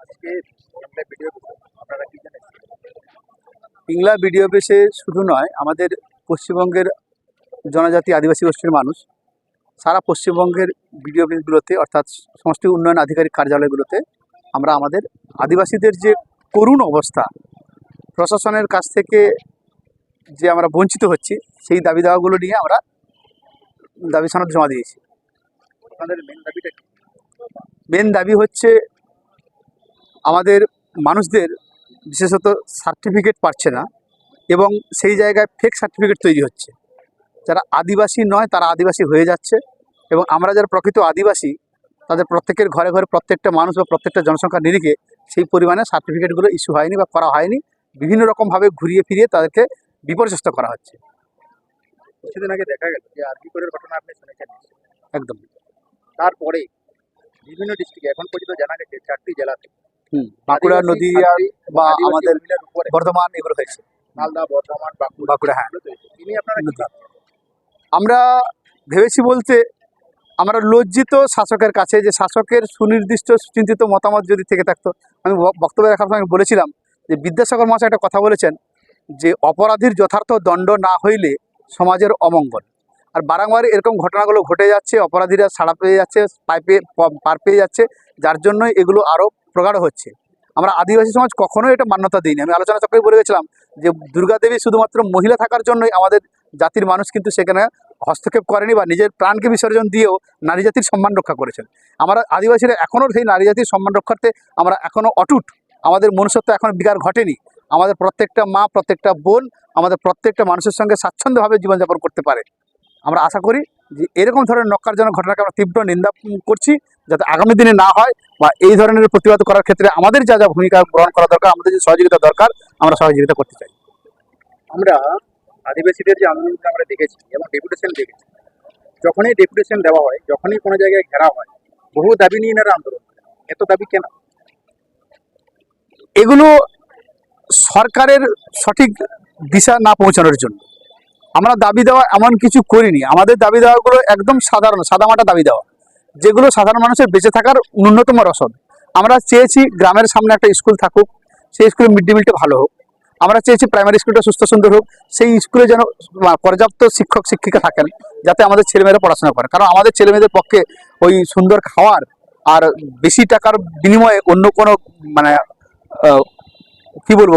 আজকে বাংলা ভিডিও আপনারা কি জানেন? পিংলা বিডিও অফিসে শুধু নয় আমাদের পশ্চিমবঙ্গের জনজাতি আদিবাসী গোষ্ঠীর মানুষ সারা পশ্চিমবঙ্গের বিডিও অফিসগুলোতে অর্থাৎ সমষ্টি উন্নয়ন আধিকারিক কার্যালয়গুলোতে আমরা আমাদের আদিবাসীদের যে করুণ অবস্থা প্রশাসনের কাছ থেকে যে আমরা বঞ্চিত হচ্ছি সেই দাবি দাওয়াগুলো নিয়ে আমরা দাবি সনদ জমা দিয়েছি। আপনাদের মেন দাবিটা মেন দাবি হচ্ছে আমাদের মানুষদের বিশেষত সার্টিফিকেট পাচ্ছে না এবং সেই জায়গায় ফেক সার্টিফিকেট তৈরি হচ্ছে। যারা আদিবাসী নয় তারা আদিবাসী হয়ে যাচ্ছে এবং আমরা যারা প্রকৃত আদিবাসী তাদের প্রত্যেকের ঘরে ঘরে প্রত্যেকটা মানুষ বা প্রত্যেকটা জনসংখ্যার নিরিখে সেই পরিমাণে সার্টিফিকেটগুলো ইস্যু হয়নি বা করা হয়নি। বিভিন্ন রকমভাবে ঘুরিয়ে ফিরিয়ে তাদেরকে বিপর্যস্ত করা হচ্ছে। কিছুদিন আগে দেখা গেল যে আরবি কোডের ঘটনা আপনি শুনেছেন একদম। তারপরে বিভিন্ন ডিস্ট্রিক্টে এখন পর্যন্ত জানা গেছে চারটি জেলাতে বাঁকুড়া আদিবাসী নদীয়া বা আমাদের বর্ধমান এগুলো হয়েছে। মালদা বর্ধমান বাঁকুড়া বাঁকুড়া হ্যাঁ? আমরা ভেবেছি বলতে আমরা লজ্জিত শাসকের কাছে যে শাসকের সুনির্দিষ্ট চিন্তিত মতামত যদি থেকে থাকতো আমি বক্তব্য রাখার সময় বলেছিলাম যে বিদ্যাসাগর মহাশয় একটা কথা বলেছেন যে অপরাধীর যথার্থ দণ্ড না হইলে সমাজের অমঙ্গল। আর বারংবার এরকম ঘটনাগুলো ঘটে যাচ্ছে অপরাধীরা ছাড়া পেয়ে যাচ্ছে পাইপে পার পেয়ে যাচ্ছে যার জন্যই এগুলো আরও প্রগাঢ় হচ্ছে। আমরা আদিবাসী সমাজ কখনোই এটা মান্যতা দিইনি। আমি আলোচনা চক্রে বলে গেছিলাম যে দুর্গাদেবী শুধুমাত্র মহিলা থাকার জন্যই আমাদের জাতির মানুষ কিন্তু সেখানে হস্তক্ষেপ করেনি বা নিজের প্রাণকে বিসর্জন দিয়েও নারী জাতির সম্মান রক্ষা করেছেন। আমরা আদিবাসীরা এখনও সেই নারী জাতির সম্মান রক্ষার্থে আমরা এখনও অটুট। আমাদের মনুষ্যত্ব এখন বিকার ঘটেনি। আমাদের প্রত্যেকটা মা, প্রত্যেকটা বোন আমাদের প্রত্যেকটা মানুষের সঙ্গে স্বাচ্ছন্দ্যভাবে জীবনযাপন করতে পারে। আমরা আশা করি যে এরকম ধরনের নক্কারজনক ঘটনাকে আমরা তীব্র নিন্দা করছি যাতে আগামী দিনে না হয় বা এই ধরনের প্রতিবাদ করার ক্ষেত্রে আমাদের যা যা ভূমিকা গ্রহণ করা দরকার আমাদের যে সহযোগিতা দরকার আমরা সহযোগিতা করতে চাই। আমরা আদিবাসীদের যে আন্দোলনটা আমরা দেখেছি এবং ডেপুটেশন দেখেছি যখনই ডেপুটেশন দেওয়া হয় যখনই কোনো জায়গায় ঘেরা হয় বহু দাবি নিয়ে এনারা আন্দোলন। এত দাবি কেন? এগুলো সরকারের সঠিক দিশা না পৌঁছানোর জন্য। আমরা দাবি দেওয়া এমন কিছু করিনি। আমাদের দাবি দেওয়াগুলো একদম সাধারণ, সাদামাটা দাবি দেওয়া। যেগুলো সাধারণ মানুষের বেঁচে থাকার ন্যূনতম রসদ। আমরা চেয়েছি গ্রামের সামনে একটা স্কুল থাকুক, সেই স্কুলে মিড ডে মিলটা ভালো হোক। আমরা চেয়েছি প্রাইমারি স্কুলটা সুস্থ, সুন্দর হোক। সেই স্কুলে যেন পর্যাপ্ত শিক্ষক, শিক্ষিকা থাকেন, যাতে আমাদের ছেলেমেয়েরা পড়াশোনা করে। কারণ আমাদের ছেলেমেয়েদের পক্ষে ওই সুন্দর খাওয়ার আর বেশি টাকার বিনিময়ে অন্য কোনো মানে কি বলব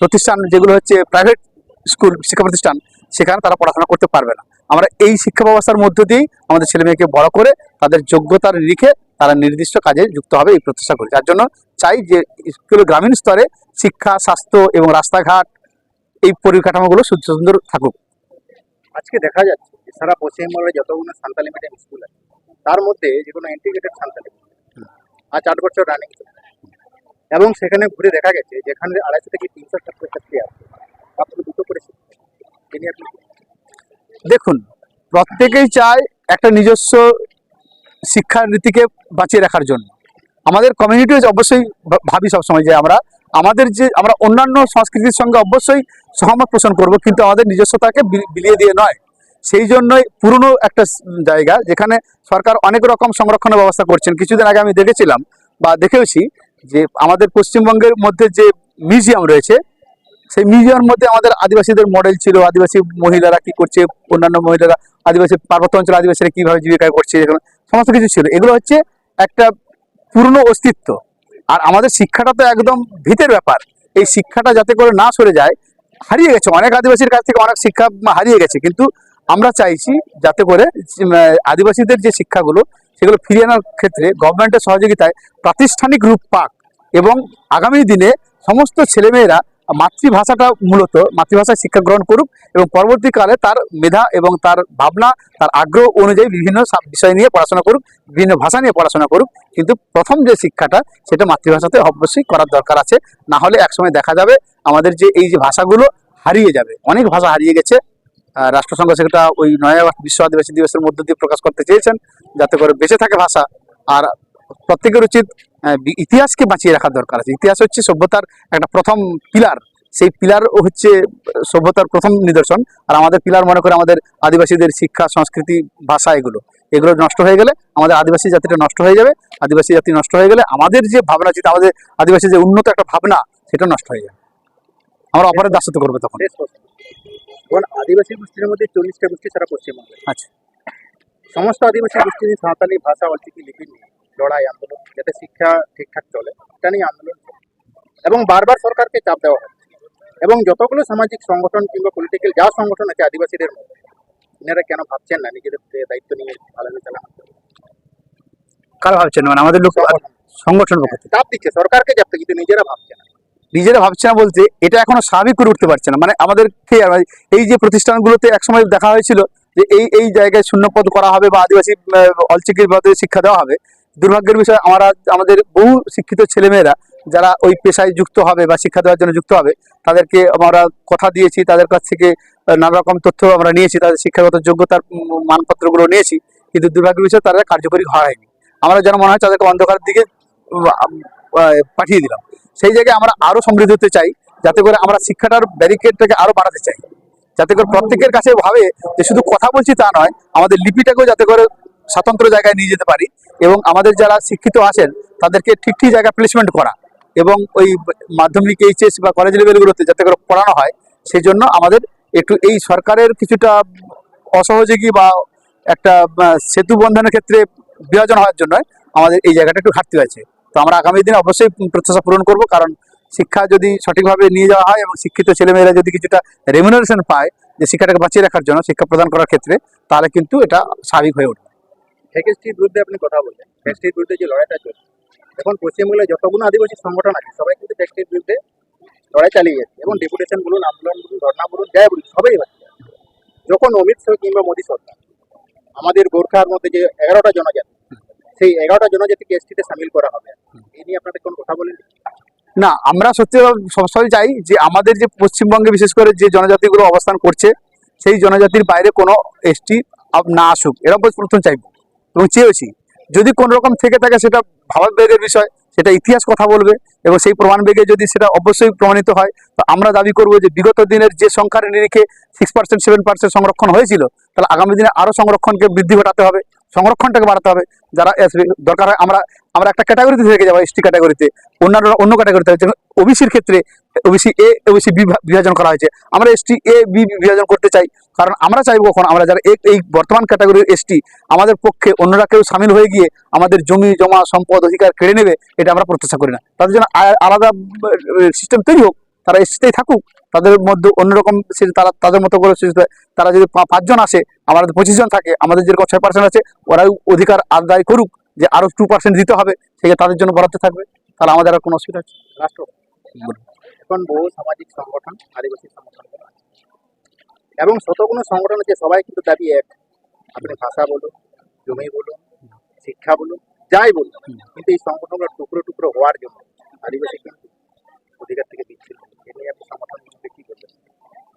প্রতিষ্ঠান যেগুলো হচ্ছে প্রাইভেট স্কুল শিক্ষা প্রতিষ্ঠান সেখানে তারা পড়াশোনা করতে পারবে না। আমরা এই শিক্ষা ব্যবস্থার মধ্য দিয়েই আমাদের ছেলে মেয়েকে বড় করে তাদের যোগ্যতার নিরিখে তারা নির্দিষ্ট কাজে যুক্ত হবে এই প্রচেষ্টা করি। যার জন্য চাই যে স্কুল গ্রামীণ স্তরে শিক্ষা স্বাস্থ্য এবং রাস্তাঘাট এই পরিকাঠামোগুলো সুন্দর সুন্দর থাকুক। আজকে দেখা যাচ্ছে যে সারা পশ্চিমবঙ্গের যতগুলো সান্তালি মিডিয়াম স্কুল আছে তার মধ্যে যে কোনো ইন্টিগ্রেটেড সান্তালি আজ আট বছর রানিং এবং সেখানে ঘুরে দেখা গেছে যেখানে আড়াইশো থেকে তিনশো ছাত্রছাত্রী আছে। মাত্র দুটো করে দেখুন, প্রত্যেকেই চায় একটা নিজস্ব শিক্ষার নীতিকে বাঁচিয়ে রাখার জন্য। আমাদের কমিউনিটিও অবশ্যই ভাবি সবসময় যে আমরা, আমাদের যে, আমরা অন্যান্য সংস্কৃতির সঙ্গে অবশ্যই সহমত পোষণ করব, কিন্তু আমাদের নিজস্বতাকে বিলিয়ে দিয়ে নয়। সেই জন্যই পুরনো একটা জায়গা যেখানে সরকার অনেক রকম সংরক্ষণের ব্যবস্থা করছেন। কিছুদিন আগে আমি দেখেছিলাম বা দেখেওছি যে আমাদের পশ্চিমবঙ্গের মধ্যে যে মিউজিয়াম রয়েছে সেই মিউজিয়ামের মধ্যে আমাদের আদিবাসীদের মডেল ছিল, আদিবাসী মহিলারা কি করছে, অন্যান্য মহিলারা, আদিবাসী পার্বত্য অঞ্চল আদিবাসীরা কীভাবে জীবিকা করছে সমস্ত কিছু ছিল। এগুলো হচ্ছে একটা পুরনো অস্তিত্ব। আর আমাদের শিক্ষাটা তো একদম ভিতের ব্যাপার। এই শিক্ষাটা যাতে করে না সরে যায়, হারিয়ে গেছে। অনেক আদিবাসীর কাছ থেকে অনেক শিক্ষা হারিয়ে গেছে। কিন্তু আমরা চাইছি যাতে করে আদিবাসীদের যে শিক্ষাগুলো, সেগুলো ফিরিয়ে আনার ক্ষেত্রে গভর্নমেন্টের সহযোগিতায় প্রাতিষ্ঠানিক রূপ পাক এবং আগামী দিনে সমস্ত ছেলেমেয়েরা মাতৃভাষাটা মূলত মাতৃভাষায় শিক্ষা গ্রহণ করুক এবং পরবর্তীকালে তার মেধা এবং তার ভাবনা, তার আগ্রহ অনুযায়ী বিভিন্ন বিষয় নিয়ে পড়াশোনা করুক, বিভিন্ন ভাষা নিয়ে পড়াশোনা করুক। কিন্তু প্রথম যে শিক্ষাটা, সেটা মাতৃভাষাতে অবশ্যই করার দরকার আছে। না হলে একসময় দেখা যাবে আমাদের যে এই যে ভাষাগুলো হারিয়ে যাবে। অনেক ভাষা হারিয়ে গেছে। রাষ্ট্রসংঘ সেটা ওই নয় বিশ্ব আদিবাসী দিবসের মধ্য দিয়ে প্রকাশ করতে চেয়েছেন। যাতে করে বেঁচে থাকে ভাষা। আর প্রত্যেকের উচিত ইতিহাসকে বাঁচিয়ে রাখার দরকার আছে। ইতিহাস হচ্ছে সভ্যতার একটা প্রথম পিলার। সেই পিলার হচ্ছে সভ্যতার প্রথম নিদর্শন। আর আমাদের পিলার মনে করে আমাদের আদিবাসীদের শিক্ষা সংস্কৃতি ভাষা এগুলো। এগুলো নষ্ট হয়ে গেলে আমাদের আদিবাসী জাতিটা নষ্ট হয়ে যাবে। আদিবাসী জাতি নষ্ট হয়ে গেলে আমাদের যে ভাবনা চিন্তা আমাদের আদিবাসী যে উন্নত একটা ভাবনা সেটা নষ্ট হয়ে যাবে। আমরা অপরের দাসত্ব করবে তখন। আদিবাসী গোষ্ঠীর মধ্যে চল্লিশটা গোষ্ঠী ছাড়া পশ্চিমবঙ্গে। আচ্ছা। সমস্ত আদিবাসী গোষ্ঠী সাঁওতালি ভাষা অলচিকি লিপি নিয়ে লড়াই আন্দোলন যাতে শিক্ষা ঠিকঠাক চলে এটা নিয়ে আন্দোলন এবং বারবার সরকারকে চাপ দেওয়া হয় এবং যতগুলো সামাজিক সংগঠন কিংবা পলিটিক্যাল যা সংগঠন আছে আদিবাসীদের মধ্যে এনারা কেন ভাবছেন না নিজেদের দায়িত্ব নিয়ে আলাদা চালানো কারা ভাবছেন? মানে আমাদের লোক সংগঠন। চাপ দিচ্ছে সরকারকে চাপ কিন্তু নিজেরা ভাবছে না। নিজেরা ভাবছে না বলতে এটা এখনও স্বাভাবিক করে উঠতে পারছে না। মানে আমাদের মানে এই যে প্রতিষ্ঠানগুলোতে একসময় দেখা হয়েছিল যে এই এই জায়গায় শূন্যপদ করা হবে বা আদিবাসী অলচিকির পদে শিক্ষা দেওয়া হবে দুর্ভাগ্যের বিষয়, আমরা আমাদের বহু শিক্ষিত ছেলেমেয়েরা যারা ওই পেশায় যুক্ত হবে বা শিক্ষা দেওয়ার জন্য যুক্ত হবে, তাদেরকে আমরা কথা দিয়েছি, তাদের কাছ থেকে নানা রকম তথ্য আমরা নিয়েছি, তাদের শিক্ষাগত যোগ্যতার মানপত্রগুলো নিয়েছি, কিন্তু দুর্ভাগ্যের বিষয় তারা কার্যকরী হয়নি। আমরা যেন মনে হয় তাদেরকে অন্ধকারের দিকে পাঠিয়ে দিলাম। সেই জায়গায় আমরা আরও সমৃদ্ধ হতে চাই, যাতে করে আমরা শিক্ষাটার ব্যারিকেডটাকে আরও বাড়াতে চাই। যাতে করে প্রত্যেকের কাছে ভাবে যে শুধু কথা বলছি তা নয়, আমাদের লিপিটাকেও যাতে করে স্বতন্ত্র জায়গায় নিয়ে যেতে পারি এবং আমাদের যারা শিক্ষিত আছেন, তাদেরকে ঠিক ঠিক জায়গায় প্লেসমেন্ট করা এবং ওই মাধ্যমিক এইচএস বা কলেজ লেভেলগুলোতে যাতে করে পড়ানো হয় সেই জন্য আমাদের একটু এই সরকারের কিছুটা অসহযোগী বা একটা সেতু বন্ধনের ক্ষেত্রে বিভাজন হওয়ার জন্য আমাদের এই জায়গাটা একটু ঘাটতি আছে তো আমরা আগামী দিনে অবশ্যই প্রত্যাশা পূরণ করব, কারণ শিক্ষা যদি সঠিকভাবে নিয়ে যাওয়া হয় এবং শিক্ষিত ছেলেমেয়েরা যদি কিছুটা রেমুনারেশন পায়, যে শিক্ষাটাকে বাঁচিয়ে রাখার জন্য শিক্ষা প্রদান করার ক্ষেত্রে, তাহলে কিন্তু এটা স্বাভাবিক হয়ে উঠবে। ফ্যাকেস্টির বিরুদ্ধে আপনি কথা বললেন। ফ্যাকেস্টির বিরুদ্ধে যে লড়াইটা চলছে। এখন পশ্চিমবঙ্গে যতগুলো আদিবাসী সংগঠন আছে সবাই কিন্তু ফ্যাকেস্টির বিরুদ্ধে লড়াই চালিয়ে যাচ্ছে। এবং ডেপুটেশন বলুন আন্দোলন বলুন ধর্ণা বলুন যাই বলুন সবাই হচ্ছে যখন অমিত শাহ কিংবা মোদী সরকার আমাদের গোর্খার মধ্যে যে এগারোটা জনজাতি সেই এগারোটা জনজাতিকে এসটিতে সামিল করা হবে। এই নিয়ে আপনাদের কোনো কথা বলেন না আমরা সত্যি সবসময় চাই যে আমাদের যে পশ্চিমবঙ্গে বিশেষ করে যে জনজাতিগুলো অবস্থান করছে সেই জনজাতির বাইরে কোনো এসটি না আসুক। এরকম প্রথম চাইব। এবং চেয়েছি যদি কোন রকম থেকে থাকে সেটা ভাবাবেগের বিষয়, সেটা ইতিহাস কথা বলবে এবং সেই প্রমাণ বেগে যদি সেটা অবশ্যই প্রমাণিত হয়, তো আমরা দাবি করব যে বিগত দিনের যে সংখ্যার নিরিখে সিক্স পার্সেন্ট সেভেন পার্সেন্ট সংরক্ষণ হয়েছিল, তাহলে আগামী দিনে আরও সংরক্ষণকে বৃদ্ধি ঘটাতে হবে, সংরক্ষণটাকে বাড়াতে হবে। যারা দরকার হয় আমরা আমরা একটা ক্যাটাগরিতে থেকে যাব এসটি ক্যাটাগরিতে অন্যান্য, অন্য ক্যাটাগরিতে ওবিসির ক্ষেত্রে ওবিসি এ ওবিসি বি বিভাজন করা হয়েছে। আমরা এসটি এ বি বিভাজন করতে চাই। কারণ আমরা চাইব কখন, আমরা যারা এই- বর্তমান ক্যাটাগরির এসটি আমাদের পক্ষে অন্যরা কেউ সামিল হয়ে গিয়ে আমাদের জমি, জমা, সম্পদ, অধিকার কেড়ে নেবে, এটা আমরা প্রত্যাশা করি না। তাদের জন্য আলাদা সিস্টেম তৈরি হোক, তারা এসটিতেই থাকুক, তাদের মধ্যে অন্যরকম তারা, তাদের মতো করে তারা যদি পাঁচজন আসে, আমাদের পঁচিশ জন থাকে, আমাদের যেরকম ছয় পার্সেন্ট আছে ওরাও অধিকার আদায় করুক যে আরও টু পার্সেন্ট দিতে হবে সেটা তাদের জন্য বরাদ্দ থাকবে। তাহলে আমাদের আর কোনো অসুবিধা আছে রাষ্ট্র এখন বহু সামাজিক সংগঠন, আদিবাসী সংগঠন এবং শতগুলো সংগঠন আছে, সবাই কিন্তু দাবি এক। আপনি ভাষা বলুন, জমি বলুন, শিক্ষা বলুন, যাই বলুন, কিন্তু এই সংগঠনগুলো টুকরো টুকরো হওয়ার জন্য আদিবাসী কিন্তু অধিকার থেকে নিয়ে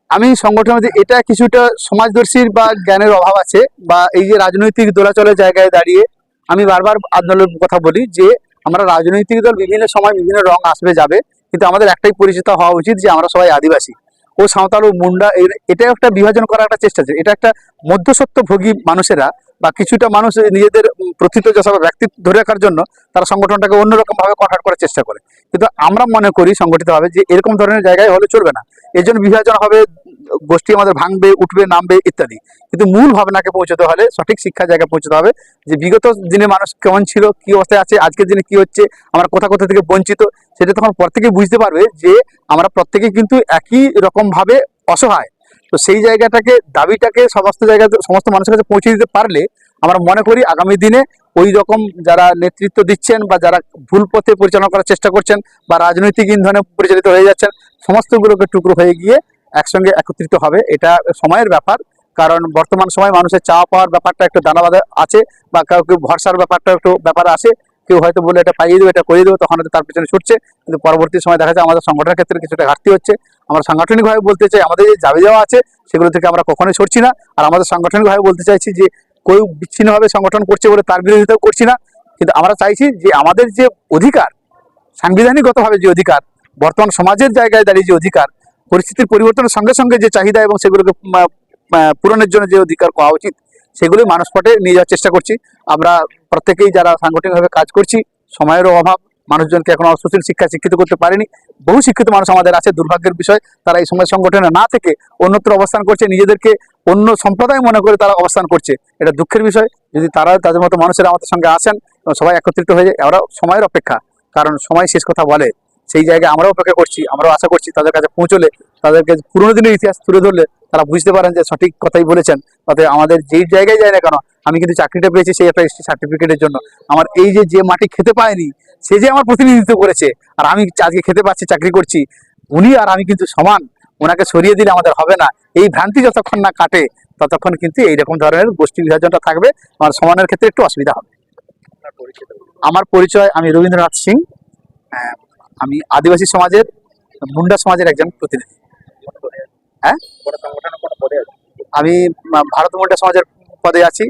আপনি সংগঠন এটা কিছুটা সমাজদর্শীর বা জ্ঞানের অভাব আছে বা এই যে রাজনৈতিক দোলাচলের জায়গায় দাঁড়িয়ে আমি বারবার আন্দোলনের কথা বলি যে আমরা রাজনৈতিক দল বিভিন্ন সময় বিভিন্ন রং আসবে, যাবে। কিন্তু আমাদের একটাই পরিচিত হওয়া উচিত যে আমরা সবাই আদিবাসী। ও সাঁওতাল ও মুন্ডা এটা একটা বিভাজন করার একটা চেষ্টা এটা একটা মধ্যসত্ত্বভোগী মানুষেরা বা কিছুটা মানুষ নিজেদের প্রথিত প্রথিত সব ব্যক্তিত্ব ধরে রাখার জন্য তারা সংগঠনটাকে অন্যরকমভাবে কঠাট করার চেষ্টা করে। কিন্তু আমরা মনে করি সংগঠিতভাবে যে এরকম ধরনের জায়গায় হলে চলবে না। এর জন্য বিভাজন হবে গোষ্ঠী আমাদের ভাঙবে, উঠবে, নামবে ইত্যাদি। কিন্তু মূল ভাবনাকে পৌঁছতে হলে সঠিক শিক্ষা জায়গায় পৌঁছতে হবে যে বিগত দিনে মানুষ কেমন ছিল, কি অবস্থায় আছে, আজকের দিনে কি হচ্ছে, আমরা কোথা কোথা থেকে বঞ্চিত, সেটা তখন প্রত্যেকেই বুঝতে পারবে যে আমরা প্রত্যেকেই কিন্তু একই রকম ভাবে অসহায়। তো সেই জায়গাটাকে, দাবিটাকে সমস্ত জায়গায়, সমস্ত মানুষের কাছে পৌঁছে দিতে পারলে আমরা মনে করি আগামী দিনে ওই রকম যারা নেতৃত্ব দিচ্ছেন বা যারা ভুল পথে পরিচালনা করার চেষ্টা করছেন বা রাজনৈতিক ইন্ধনে পরিচালিত হয়ে যাচ্ছেন, সমস্তগুলোকে টুকরো হয়ে গিয়ে একসঙ্গে একত্রিত হবে, এটা সময়ের ব্যাপার। কারণ বর্তমান সময় মানুষের চাওয়া পাওয়ার ব্যাপারটা একটু দানাবাদা আছে বা কাউকে ভরসার ব্যাপারটা একটু ব্যাপার আছে। কেউ হয়তো বলে এটা পাইয়ে দেবো, এটা করিয়ে দেবো, তখন হয়তো তার পিছনে ছুটছে। কিন্তু পরবর্তী সময় দেখা যায় আমাদের সংগঠনের ক্ষেত্রে কিছুটা ঘাটতি হচ্ছে। আমরা সাংগঠনিকভাবে বলতে চাই, আমাদের যে দাবি দেওয়া আছে, সেগুলো থেকে আমরা কখনোই সরছি না। আর আমাদের সাংগঠনিকভাবে বলতে চাইছি যে, কেউ বিচ্ছিন্নভাবে সংগঠন করছে বলে তার বিরোধিতাও করছি না। কিন্তু আমরা চাইছি যে, আমাদের যে অধিকার, সাংবিধানিকগতভাবে যে অধিকার, বর্তমান সমাজের জায়গায় দাঁড়িয়ে যে অধিকার পরিস্থিতির পরিবর্তনের সঙ্গে সঙ্গে যে চাহিদা এবং সেগুলোকে পূরণের জন্য যে অধিকার পাওয়া উচিত, সেগুলো মানুষ পটে নিয়ে যাওয়ার চেষ্টা করছি। আমরা প্রত্যেকেই যারা সাংগঠনিকভাবে কাজ করছি, সময়েরও অভাব, মানুষজনকে এখন সুশীল শিক্ষা শিক্ষিত করতে পারেনি, বহু শিক্ষিত মানুষ আমাদের আছে, দুর্ভাগ্যের বিষয়, তারা এই সময় সংগঠনে না থেকে অন্যত্র অবস্থান করছে, নিজেদেরকে অন্য সম্প্রদায় মনে করে তারা অবস্থান করছে। এটা দুঃখের বিষয়, যদি তারা তাদের মতো মানুষেরা আমাদের সঙ্গে আসেন সবাই একত্রিত হয়ে যায় ওরা সময়ের অপেক্ষা, কারণ সময় শেষ কথা বলে। সেই জায়গায় আমরাও অপেক্ষা করছি আমরাও আশা করছি তাদের কাছে পৌঁছলে তাদেরকে পুরোনো দিনের ইতিহাস তুলে ধরলে তারা বুঝতে পারেন যে সঠিক কথাই বলেছেন। তাতে আমাদের যেই জায়গায় যায় না কেন আমি কিন্তু চাকরিটা পেয়েছি সেই একটা সার্টিফিকেটের জন্য। আমার এই যে যে মাটি খেতে পায়নি সে যে আমার প্রতিনিধিত্ব করেছে আর আমি আজকে খেতে পাচ্ছি চাকরি করছি উনি আর আমি কিন্তু সমান। ওনাকে সরিয়ে দিলে আমাদের হবে না। এই ভ্রান্তি যতক্ষণ না কাটে ততক্ষণ কিন্তু এইরকম ধরনের গোষ্ঠী বিভাজনটা থাকবে। আমার সমানের ক্ষেত্রে একটু অসুবিধা হবে। আমার পরিচয় আমি রবীন্দ্রনাথ সিং। আহ, আমি আদিবাসী সমাজের, মুন্ডা সমাজের একজন প্রতিনিধি। হ্যাঁ? আমি ভারত মুন্ডা সমাজের পদে আছি,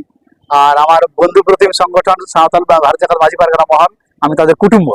আর আমার বন্ধু প্রতিম সংগঠন সাঁওতাল বা ভারত জাকাল মাঝি পারগানা মহান, আমি তাদের কুটুম্ব।